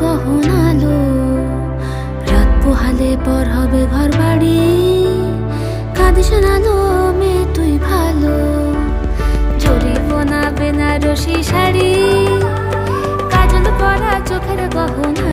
কখন আলো রাত পোহালে পর হবে ঘর বাড়ি কাঁদিস আলো মেয়ে তুই ভালো। জরিব না বেনারসি শাড়ি।